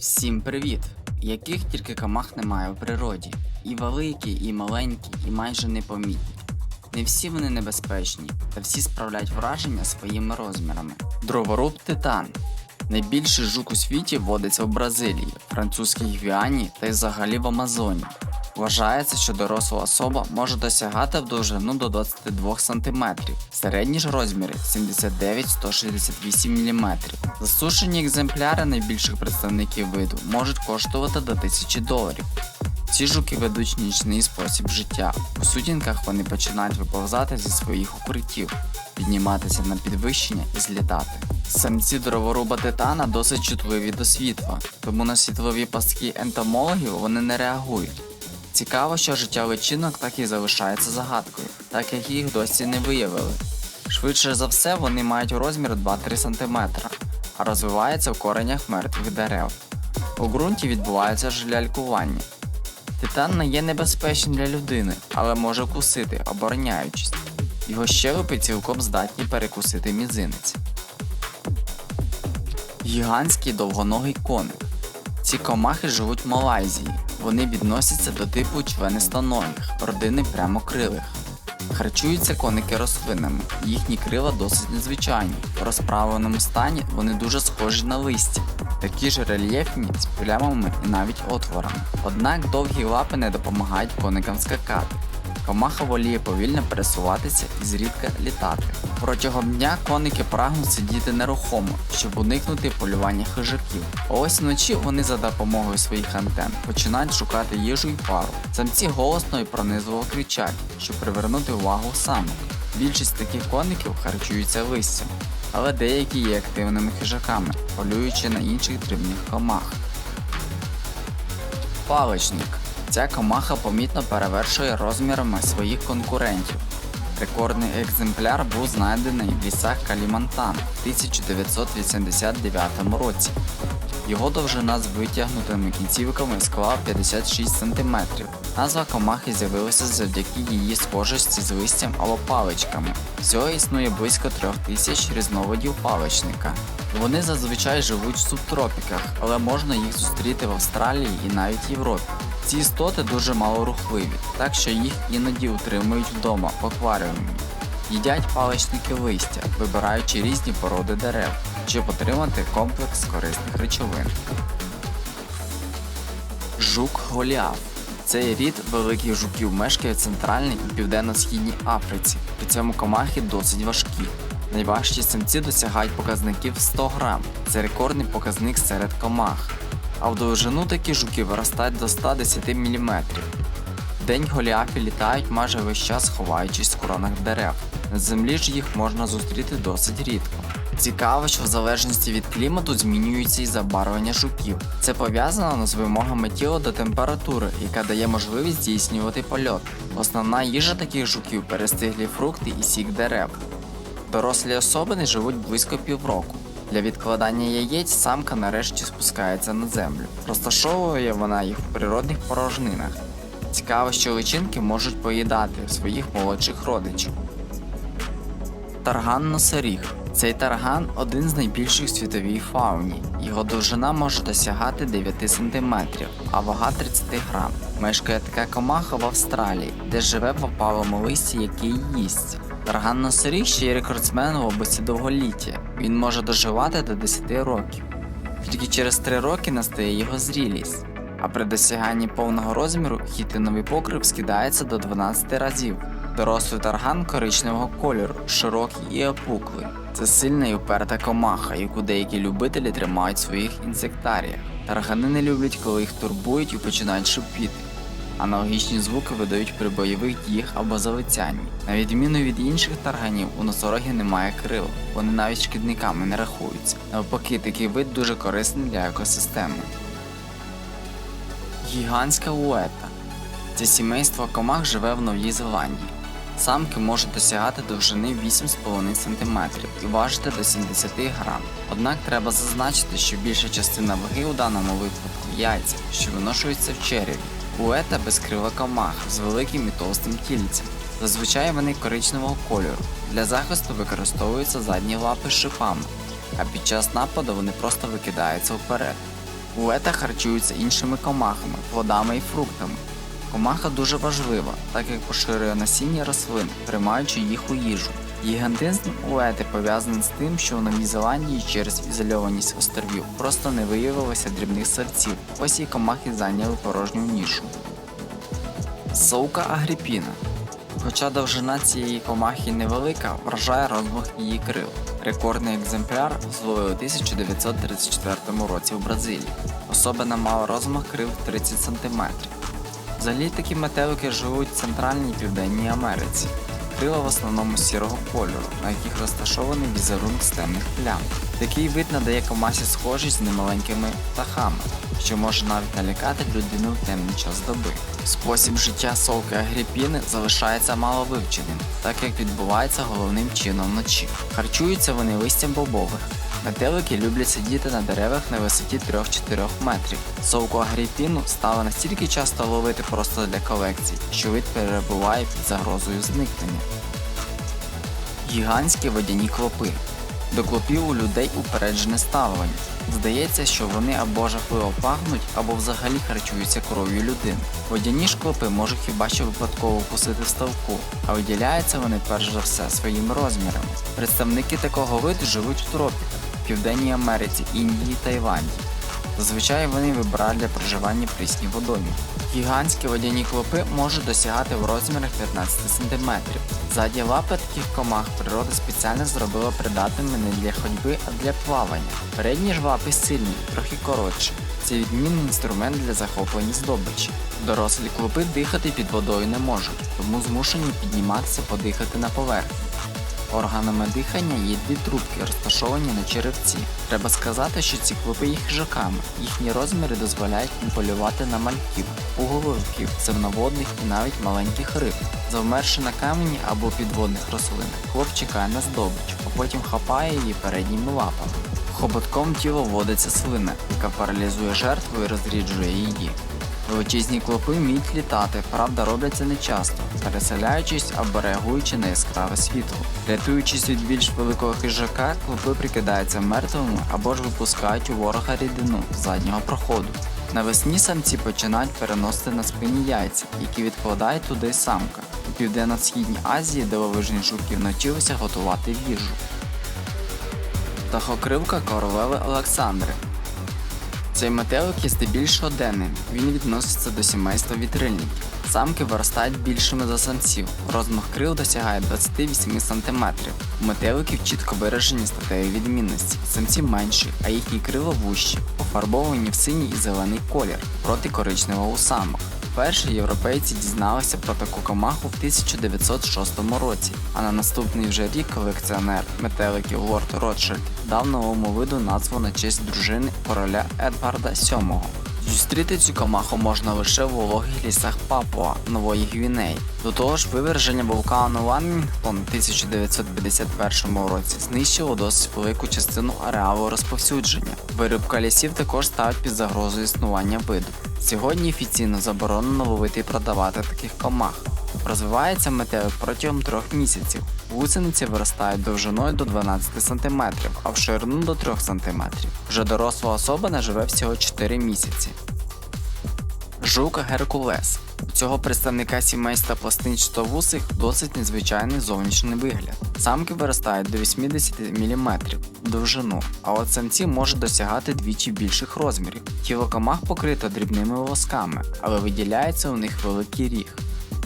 Всім привіт! Яких тільки комах немає у природі. І великі, і маленькі, і майже непомітні. Не всі вони небезпечні, та всі справляють враження своїми розмірами. Дроворуб Титан. Найбільший жук у світі водиться в Бразилії, французькій Гвіані та й взагалі в Амазоні. Вважається, що доросла особа може досягати в довжину до 22 см, середні ж розміри 79-168 мм. Засушені екземпляри найбільших представників виду можуть коштувати до 1000 доларів. Ці жуки ведуть нічний спосіб життя. У сутінках вони починають виповзати зі своїх укриттів, підніматися на підвищення і злітати. Самці дроворуба титана досить чутливі до світла, тому на світлові пастки ентомологів вони не реагують. Цікаво, що життя личинок так і залишається загадкою, так як їх досі не виявили. Швидше за все, вони мають розмір 2-3 см, а розвиваються в коренях мертвих дерев. У ґрунті відбувається жилялькування. Титан не є небезпечним для людини, але може вкусити, обороняючись. Його щелепи цілком здатні перекусити мізинець. Гігантський довгоногий коник. Ці комахи живуть в Малайзії. Вони відносяться до типу членистоногих, родини прямокрилих. Харчуються коники рослинами, їхні крила досить незвичайні. В розправленому стані вони дуже схожі на листя, такі ж рельєфні з плямами і навіть отворами. Однак довгі лапи не допомагають коникам скакати. Комаха воліє повільно пересуватися і зрідка літати. Протягом дня коники прагнуть сидіти нерухомо, щоб уникнути полювання хижаків. Ось вночі вони за допомогою своїх антен починають шукати їжу і пару. Самці голосно і пронизливо кричать, щоб привернути увагу самок. Більшість таких коників харчуються листям, але деякі є активними хижаками, полюючи на інших дрібних комах. Паличник. Ця комаха помітно перевершує розмірами своїх конкурентів. Рекордний екземпляр був знайдений в лісах Калімантан в 1989 році. Його довжина з витягнутими кінцівками склала 56 см. Назва комахи з'явилася завдяки її схожості з листям або паличками. Всього існує близько трьох тисяч різновидів паличника. Вони зазвичай живуть в субтропіках, але можна їх зустріти в Австралії і навіть Європі. Ці істоти дуже малорухливі, так що їх іноді утримують вдома в акваріумі. Їдять паличники листя, вибираючи різні породи дерев, щоб отримати комплекс корисних речовин. Жук Голіаф. Цей рід великих жуків мешкає в центральній і південно-східній Африці. При цьому комахи досить важкі. Найважчі самці досягають показників 100 грам. Це рекордний показник серед комах. А в довжину такі жуки виростають до 110 мм. День голіафи літають майже весь час ховаючись в коронах дерев. На землі ж їх можна зустріти досить рідко. Цікаво, що в залежності від клімату змінюється і забарвлення жуків. Це пов'язано з вимогами тіла до температури, яка дає можливість здійснювати польот. Основна їжа таких жуків перестиглі фрукти і сік дерев. Дорослі особини живуть близько півроку. Для відкладання яєць самка нарешті спускається на землю. Розташовує вона їх в природних порожнинах. Цікаво, що личинки можуть поїдати своїх молодших родичів. Тарган носоріг. Цей тарган один з найбільших світовій фауні. Його довжина може досягати 9 см, а вага 30 грам. Мешкає така комаха в Австралії, де живе в опалому листі, який їсть. Тарган носоріг ще й рекордсмен в області довголіття. Він може доживати до 10 років. Тільки через 3 роки настає його зрілість. А при досяганні повного розміру хітиновий покрив скидається до 12 разів. Дорослий тарган коричневого кольору, широкий і опуклий. Це сильна і уперта комаха, яку деякі любителі тримають в своїх інсектаріях. Таргани не люблять, коли їх турбують і починають шипіти. Аналогічні звуки видають при бойових діях або залицянні. На відміну від інших тарганів, у носорогів немає крил, вони навіть шкідниками не рахуються. Навпаки, такий вид дуже корисний для екосистеми. Гігантська уета. Це сімейство комах живе в Новій Зеландії. Самки можуть досягати довжини 8,5 см і важити до 70 грам. Однак треба зазначити, що більша частина ваги у даному випадку яйця, що виношуються в череві. Уета безкрила комаха з великим і товстим тільцем. Зазвичай вони коричневого кольору. Для захисту використовуються задні лапи з шипами, а під час нападу вони просто викидаються вперед. Уета харчуються іншими комахами, плодами і фруктами. Комаха дуже важлива, так як поширює насіння рослин, приймаючи їх у їжу. Гігантизм уети пов'язаний з тим, що у Новій Зеландії через ізольованість островів просто не виявилося дрібних савців, ось і комахи зайняли порожню нішу. Совка Агріпіна. Хоча довжина цієї комахи невелика, вражає розмах її крил. Рекордний екземпляр зловив у 1934 році у Бразилії. Особина мала розмах крил 30 см. Взагалі такі метелики живуть в Центральній і Південній Америці. Крила в основному сірого кольору, на яких розташований візерунок темних плям. Такий вид надає комасі схожість з немаленькими птахами, що може навіть налякати людину в темний час доби. Спосіб життя совки Агріпіни залишається маловивченим, так як відбувається головним чином вночі. Харчуються вони листям бобових. Метелики люблять сидіти на деревах на висоті 3-4 метрів. Совку Агріпіну стало настільки часто ловити просто для колекцій, що вид перебуває під загрозою зникнення. Гігантські водяні клопи. До клопів у людей упереджене ставлення. Здається, що вони або жахливо пахнуть, або взагалі харчуються кров'ю людини. Водяні ж клопи можуть хіба що випадково вкусити ставку, а виділяються вони перш за все своїми розмірами. Представники такого виду живуть в тропіках, Південній Америці, Індії та Івандії. Зазвичай вони вибирають для проживання прісні водойми. Гігантські водяні клопи можуть досягати в розмірах 15 см. Задні лапи таких комах природа спеціально зробила придатними не для ходьби, а для плавання. Передні ж лапи сильні, трохи коротші. Це відмінний інструмент для захоплення здобичі. Дорослі клопи дихати під водою не можуть, тому змушені підніматися подихати на поверхні. Органами дихання є дві трубки, розташовані на черевці. Треба сказати, що ці клопи є хижаками. Їхні розміри дозволяють їм полювати на мальків, пуговиків, земноводних і навіть маленьких риб. Завмерши на камені або підводних рослинах, хлоп чекає на здобич, а потім хапає її передніми лапами. Хоботком тіло вводиться слина, яка паралізує жертву і розріджує її. Величезні клопи вміють літати, правда роблять це нечасто, переселяючись або реагуючи на яскраве світло. Рятуючись від більш великого хижака, клопи прикидаються мертвими або ж випускають у ворога рідину заднього проходу. Навесні самці починають переносити на спині яйця, які відкладає туди самка. У південно-східній Азії дивовижних жуків навчилися готувати їжу. Птахокривка королеви Олександри. Цей метелик є здебільшого денним. Він відноситься до сімейства вітрильників. Самки виростають більшими за самців. Розмах крил досягає 28 см. У метеликів чітко виражені статеві відмінності. Самці менші, а їхні крила вущі, пофарбовані в синій і зелений колір проти коричневого у самок. Перші європейці дізналися про таку комаху в 1906 році, а на наступний вже рік колекціонер метеликів Лорд Ротшильд дав новому виду назву на честь дружини короля Едварда VII. Зустріти цю комаху можна лише в вологих лісах Папуа, Нової Гвінеї. До того ж, виверження вулкану Ланнінгтон в 1951 році знищило досить велику частину ареалу розповсюдження. Вирубка лісів також ставить під загрозу існування виду. Сьогодні офіційно заборонено ловити і продавати таких комах. Розвивається метелик протягом трьох місяців. Гусениці виростають довжиною до 12 см, а в ширину до 3 см. Вже доросла особина живе всього 4 місяці. Жук Геркулес. У цього представника сімейства пластинчатовусих досить незвичайний зовнішній вигляд. Самки виростають до 80 мм довжину, а от самці можуть досягати двічі більших розмірів. Тіло комах покрито дрібними волосками, але виділяється у них великий ріг.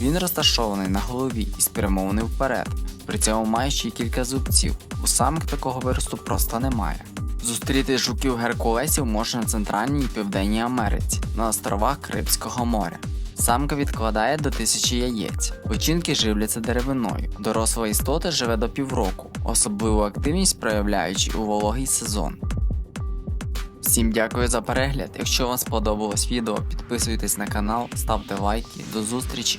Він розташований на голові і спрямований вперед, при цьому має ще й кілька зубців. У самих такого виросту просто немає. Зустріти жуків геркулесів можна в Центральній і Південній Америці на островах Карибського моря. Самка відкладає до тисячі яєць. Печінки живляться деревиною. Доросла істота живе до півроку, особливу активність проявляючи у вологий сезон. Всім дякую за перегляд. Якщо вам сподобалось відео, підписуйтесь на канал, ставте лайки. До зустрічі!